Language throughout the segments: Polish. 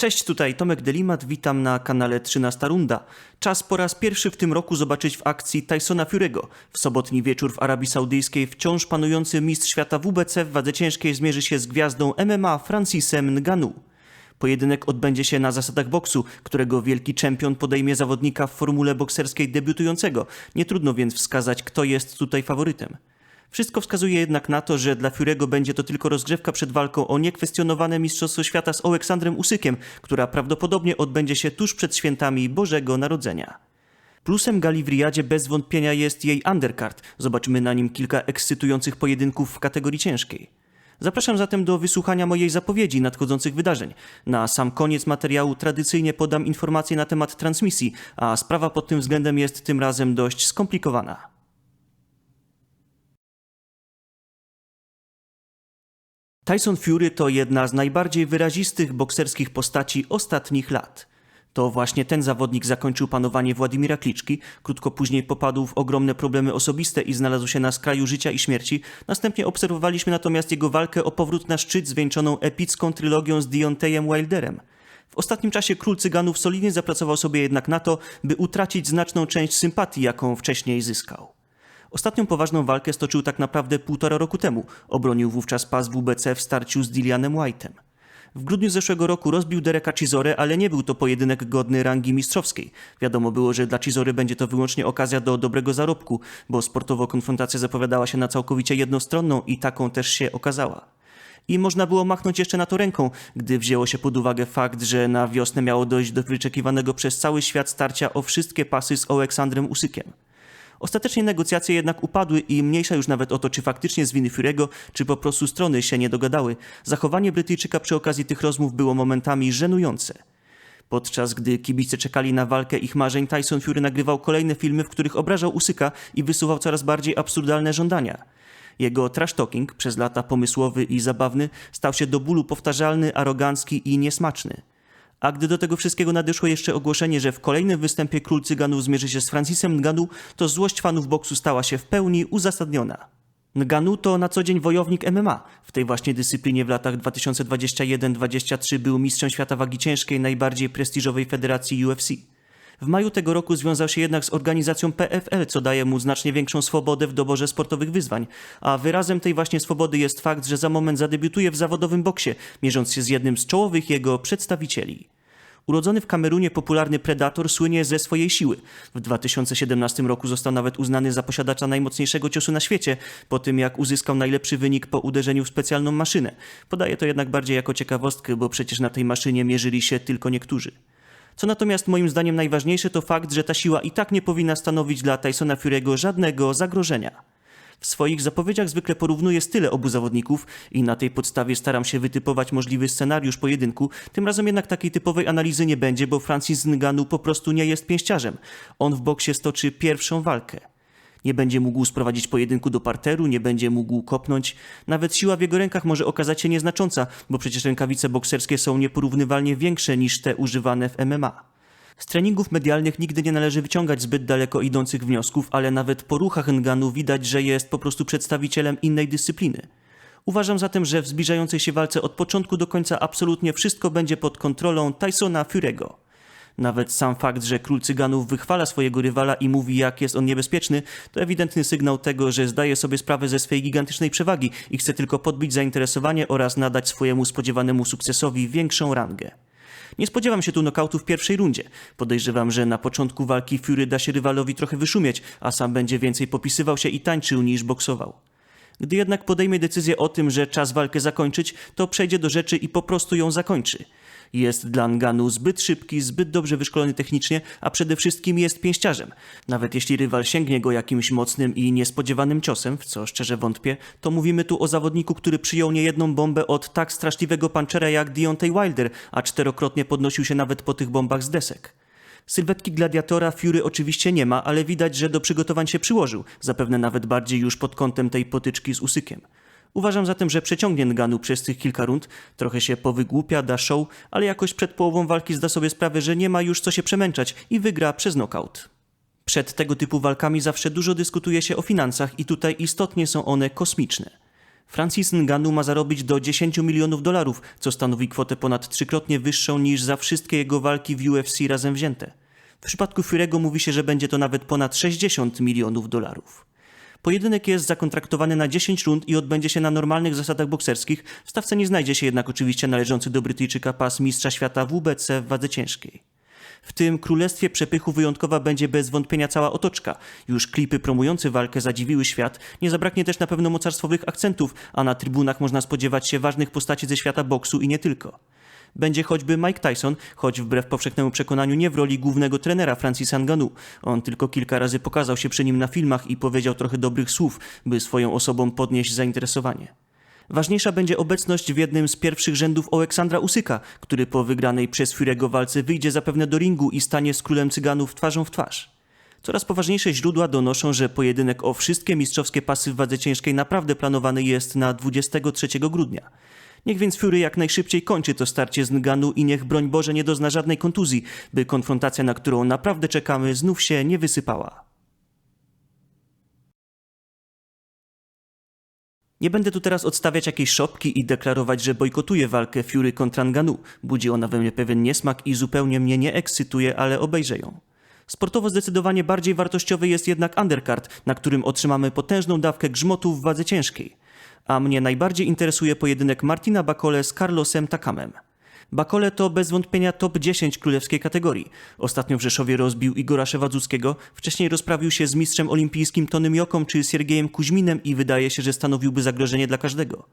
Cześć, tutaj Tomek Delimat, witam na kanale 13 Runda. Czas po raz pierwszy w tym roku zobaczyć w akcji Tysona Fury'ego. W sobotni wieczór w Arabii Saudyjskiej wciąż panujący mistrz świata WBC w wadze ciężkiej zmierzy się z gwiazdą MMA Francisem Ngannou. Pojedynek odbędzie się na zasadach boksu, którego wielki czempion podejmie zawodnika w formule bokserskiej debiutującego. Nie trudno więc wskazać, kto jest tutaj faworytem. Wszystko wskazuje jednak na to, że dla Fiurego będzie to tylko rozgrzewka przed walką o niekwestionowane Mistrzostwo Świata z Aleksandrem Usykiem, która prawdopodobnie odbędzie się tuż przed świętami Bożego Narodzenia. Plusem gali w Riyadzie bez wątpienia jest jej undercard. Zobaczymy na nim kilka ekscytujących pojedynków w kategorii ciężkiej. Zapraszam zatem do wysłuchania mojej zapowiedzi nadchodzących wydarzeń. Na sam koniec materiału tradycyjnie podam informacje na temat transmisji, a sprawa pod tym względem jest tym razem dość skomplikowana. Tyson Fury to jedna z najbardziej wyrazistych bokserskich postaci ostatnich lat. To właśnie ten zawodnik zakończył panowanie Władimira Kliczki, krótko później popadł w ogromne problemy osobiste i znalazł się na skraju życia i śmierci. Następnie obserwowaliśmy natomiast jego walkę o powrót na szczyt zwieńczoną epicką trylogią z Deontayem Wilderem. W ostatnim czasie król cyganów solidnie zapracował sobie jednak na to, by utracić znaczną część sympatii, jaką wcześniej zyskał. Ostatnią poważną walkę stoczył tak naprawdę półtora roku temu. Obronił wówczas pas WBC w starciu z Dillianem White'em. W grudniu zeszłego roku rozbił Dereka Cizore, ale nie był to pojedynek godny rangi mistrzowskiej. Wiadomo było, że dla Cizory będzie to wyłącznie okazja do dobrego zarobku, bo sportowo konfrontacja zapowiadała się na całkowicie jednostronną i taką też się okazała. I można było machnąć jeszcze na to ręką, gdy wzięło się pod uwagę fakt, że na wiosnę miało dojść do wyczekiwanego przez cały świat starcia o wszystkie pasy z Aleksandrem Usykiem. Ostatecznie negocjacje jednak upadły i mniejsza już nawet o to, czy faktycznie z winy Fury'ego, czy po prostu strony się nie dogadały. Zachowanie Brytyjczyka przy okazji tych rozmów było momentami żenujące. Podczas gdy kibice czekali na walkę ich marzeń, Tyson Fury nagrywał kolejne filmy, w których obrażał Usyka i wysuwał coraz bardziej absurdalne żądania. Jego trash talking, przez lata pomysłowy i zabawny, stał się do bólu powtarzalny, arogancki i niesmaczny. A gdy do tego wszystkiego nadeszło jeszcze ogłoszenie, że w kolejnym występie król cyganów zmierzy się z Francisem Nganu, to złość fanów boksu stała się w pełni uzasadniona. Nganu to na co dzień wojownik MMA. W tej właśnie dyscyplinie w latach 2021-23 był mistrzem świata wagi ciężkiej najbardziej prestiżowej federacji UFC. W maju tego roku związał się jednak z organizacją PFL, co daje mu znacznie większą swobodę w doborze sportowych wyzwań. A wyrazem tej właśnie swobody jest fakt, że za moment zadebiutuje w zawodowym boksie, mierząc się z jednym z czołowych jego przedstawicieli. Urodzony w Kamerunie popularny Predator słynie ze swojej siły. W 2017 roku został nawet uznany za posiadacza najmocniejszego ciosu na świecie, po tym jak uzyskał najlepszy wynik po uderzeniu w specjalną maszynę. Podaję to jednak bardziej jako ciekawostkę, bo przecież na tej maszynie mierzyli się tylko niektórzy. Co natomiast moim zdaniem najważniejsze to fakt, że ta siła i tak nie powinna stanowić dla Tysona Fury'ego żadnego zagrożenia. W swoich zapowiedziach zwykle porównuję style obu zawodników i na tej podstawie staram się wytypować możliwy scenariusz pojedynku. Tym razem jednak takiej typowej analizy nie będzie, bo Francis Ngannou po prostu nie jest pięściarzem. On w boksie stoczy pierwszą walkę. Nie będzie mógł sprowadzić pojedynku do parteru, nie będzie mógł kopnąć. Nawet siła w jego rękach może okazać się nieznacząca, bo przecież rękawice bokserskie są nieporównywalnie większe niż te używane w MMA. Z treningów medialnych nigdy nie należy wyciągać zbyt daleko idących wniosków, ale nawet po ruchach Nganu widać, że jest po prostu przedstawicielem innej dyscypliny. Uważam zatem, że w zbliżającej się walce od początku do końca absolutnie wszystko będzie pod kontrolą Tysona Fury'ego. Nawet sam fakt, że król cyganów wychwala swojego rywala i mówi, jak jest on niebezpieczny, to ewidentny sygnał tego, że zdaje sobie sprawę ze swojej gigantycznej przewagi i chce tylko podbić zainteresowanie oraz nadać swojemu spodziewanemu sukcesowi większą rangę. Nie spodziewam się tu nokautu w pierwszej rundzie. Podejrzewam, że na początku walki Fury da się rywalowi trochę wyszumieć, a sam będzie więcej popisywał się i tańczył niż boksował. Gdy jednak podejmie decyzję o tym, że czas walkę zakończyć, to przejdzie do rzeczy i po prostu ją zakończy. Jest dla Nganu zbyt szybki, zbyt dobrze wyszkolony technicznie, a przede wszystkim jest pięściarzem. Nawet jeśli rywal sięgnie go jakimś mocnym i niespodziewanym ciosem, w co szczerze wątpię, to mówimy tu o zawodniku, który przyjął niejedną bombę od tak straszliwego panczera jak Deontay Wilder, a czterokrotnie podnosił się nawet po tych bombach z desek. Sylwetki gladiatora Fury oczywiście nie ma, ale widać, że do przygotowań się przyłożył, zapewne nawet bardziej już pod kątem tej potyczki z usykiem. Uważam zatem, że przeciągnie Nganu przez tych kilka rund, trochę się powygłupia, da show, ale jakoś przed połową walki zda sobie sprawę, że nie ma już co się przemęczać i wygra przez knockout. Przed tego typu walkami zawsze dużo dyskutuje się o finansach i tutaj istotnie są one kosmiczne. Francis Ngannou ma zarobić do 10 milionów dolarów, co stanowi kwotę ponad trzykrotnie wyższą niż za wszystkie jego walki w UFC razem wzięte. W przypadku Fury'ego mówi się, że będzie to nawet ponad 60 milionów dolarów. Pojedynek jest zakontraktowany na 10 rund i odbędzie się na normalnych zasadach bokserskich. W stawce nie znajdzie się jednak oczywiście należący do Brytyjczyka pas mistrza świata WBC w wadze ciężkiej. W tym królestwie przepychu wyjątkowa będzie bez wątpienia cała otoczka. Już klipy promujące walkę zadziwiły świat, nie zabraknie też na pewno mocarstwowych akcentów, a na trybunach można spodziewać się ważnych postaci ze świata boksu i nie tylko. Będzie choćby Mike Tyson, choć wbrew powszechnemu przekonaniu nie w roli głównego trenera Francisa Ngannou. On tylko kilka razy pokazał się przy nim na filmach i powiedział trochę dobrych słów, by swoją osobą podnieść zainteresowanie. Ważniejsza będzie obecność w jednym z pierwszych rzędów Aleksandra Usyka, który po wygranej przez Fury'ego walce wyjdzie zapewne do ringu i stanie z królem cyganów twarzą w twarz. Coraz poważniejsze źródła donoszą, że pojedynek o wszystkie mistrzowskie pasy w wadze ciężkiej naprawdę planowany jest na 23 grudnia. Niech więc Fury jak najszybciej kończy to starcie z Nganu i niech broń Boże nie dozna żadnej kontuzji, by konfrontacja, na którą naprawdę czekamy, znów się nie wysypała. Nie będę tu teraz odstawiać jakiejś szopki i deklarować, że bojkotuję walkę Fury kontra Nganu. Budzi ona we mnie pewien niesmak i zupełnie mnie nie ekscytuje, ale obejrzę ją. Sportowo zdecydowanie bardziej wartościowy jest jednak undercard, na którym otrzymamy potężną dawkę grzmotu w wadze ciężkiej. A mnie najbardziej interesuje pojedynek Martina Bakole z Carlosem Takamem. Bakole to bez wątpienia top 10 królewskiej kategorii. Ostatnio w Rzeszowie rozbił Igora Szewadzuckiego, wcześniej rozprawił się z mistrzem olimpijskim Tonym Joką czy Siergiejem Kuźminem i wydaje się, że stanowiłby zagrożenie dla każdego.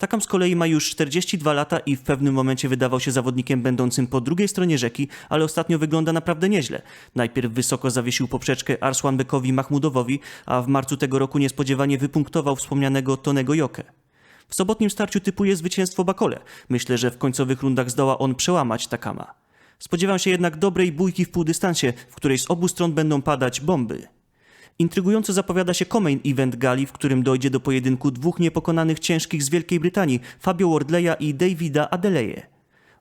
Takam z kolei ma już 42 lata i w pewnym momencie wydawał się zawodnikiem będącym po drugiej stronie rzeki, ale ostatnio wygląda naprawdę nieźle. Najpierw wysoko zawiesił poprzeczkę Arslanbekowi Mahmudowowi, a w marcu tego roku niespodziewanie wypunktował wspomnianego Tonego Jokę. W sobotnim starciu typuje zwycięstwo Bakole. Myślę, że w końcowych rundach zdoła on przełamać Takama. Spodziewam się jednak dobrej bójki w półdystansie, w której z obu stron będą padać bomby. Intrygująco zapowiada się Comain Event Gali, w którym dojdzie do pojedynku dwóch niepokonanych ciężkich z Wielkiej Brytanii, Fabio Wardleya i Davida Adeleje.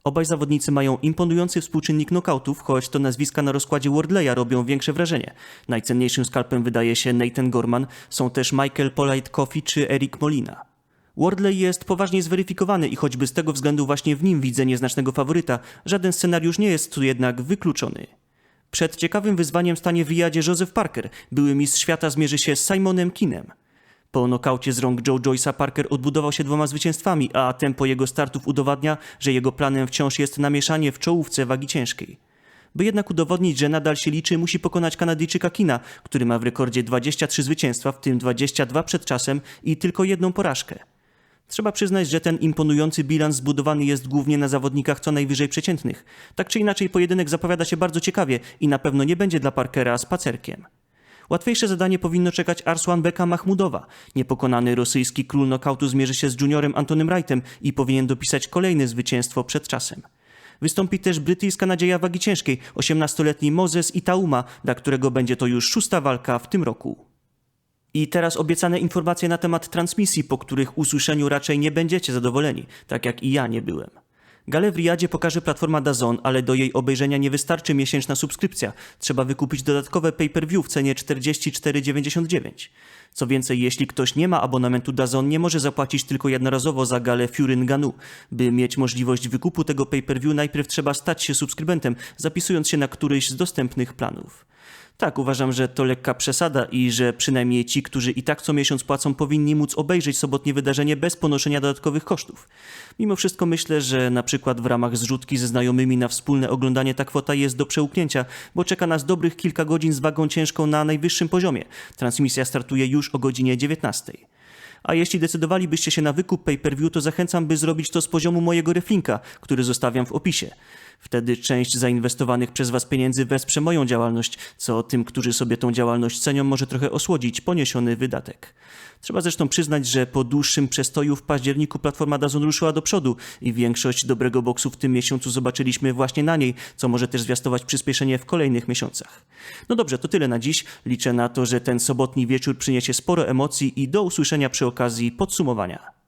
Obaj zawodnicy mają imponujący współczynnik nokautów, choć to nazwiska na rozkładzie Wardleya robią większe wrażenie. Najcenniejszym skalpem wydaje się Nathan Gorman, są też Michael Polite Coffey czy Eric Molina. Wardley jest poważnie zweryfikowany i choćby z tego względu właśnie w nim widzę nieznacznego faworyta, żaden scenariusz nie jest tu jednak wykluczony. Przed ciekawym wyzwaniem stanie w Riyadzie Joseph Parker, były mistrz świata zmierzy się z Simonem Kinem. Po nokaucie z rąk Joe Joyce'a Parker odbudował się dwoma zwycięstwami, a tempo jego startów udowadnia, że jego planem wciąż jest namieszanie w czołówce wagi ciężkiej. By jednak udowodnić, że nadal się liczy, musi pokonać Kanadyjczyka Kina, który ma w rekordzie 23 zwycięstwa, w tym 22 przed czasem i tylko jedną porażkę. Trzeba przyznać, że ten imponujący bilans zbudowany jest głównie na zawodnikach co najwyżej przeciętnych. Tak czy inaczej pojedynek zapowiada się bardzo ciekawie i na pewno nie będzie dla Parkera spacerkiem. Łatwiejsze zadanie powinno czekać Arslan Beka Mahmudowa. Niepokonany rosyjski król nokautu zmierzy się z juniorem Antonym Wrightem i powinien dopisać kolejne zwycięstwo przed czasem. Wystąpi też brytyjska nadzieja wagi ciężkiej, 18-letni Moses Itauma, dla którego będzie to już szósta walka w tym roku. I teraz obiecane informacje na temat transmisji, po których usłyszeniu raczej nie będziecie zadowoleni, tak jak i ja nie byłem. Galę w Riyadzie pokaże platforma DAZN, ale do jej obejrzenia nie wystarczy miesięczna subskrypcja. Trzeba wykupić dodatkowe pay-per-view w cenie 44,99. Co więcej, jeśli ktoś nie ma abonamentu DAZN, nie może zapłacić tylko jednorazowo za galę Fury Nganu. By mieć możliwość wykupu tego pay-per-view, najpierw trzeba stać się subskrybentem, zapisując się na któryś z dostępnych planów. Tak, uważam, że to lekka przesada i że przynajmniej ci, którzy i tak co miesiąc płacą, powinni móc obejrzeć sobotnie wydarzenie bez ponoszenia dodatkowych kosztów. Mimo wszystko myślę, że na przykład w ramach zrzutki ze znajomymi na wspólne oglądanie ta kwota jest do przełknięcia, bo czeka nas dobrych kilka godzin z wagą ciężką na najwyższym poziomie. Transmisja startuje już o godzinie 19. A jeśli decydowalibyście się na wykup pay-per-view, to zachęcam, by zrobić to z poziomu mojego reflinka, który zostawiam w opisie. Wtedy część zainwestowanych przez Was pieniędzy wesprze moją działalność, co tym, którzy sobie tą działalność cenią, może trochę osłodzić poniesiony wydatek. Trzeba zresztą przyznać, że po dłuższym przestoju w październiku platforma Dazon ruszyła do przodu i większość dobrego boksu w tym miesiącu zobaczyliśmy właśnie na niej, co może też zwiastować przyspieszenie w kolejnych miesiącach. No dobrze, to tyle na dziś. Liczę na to, że ten sobotni wieczór przyniesie sporo emocji i do usłyszenia przy okazji podsumowania.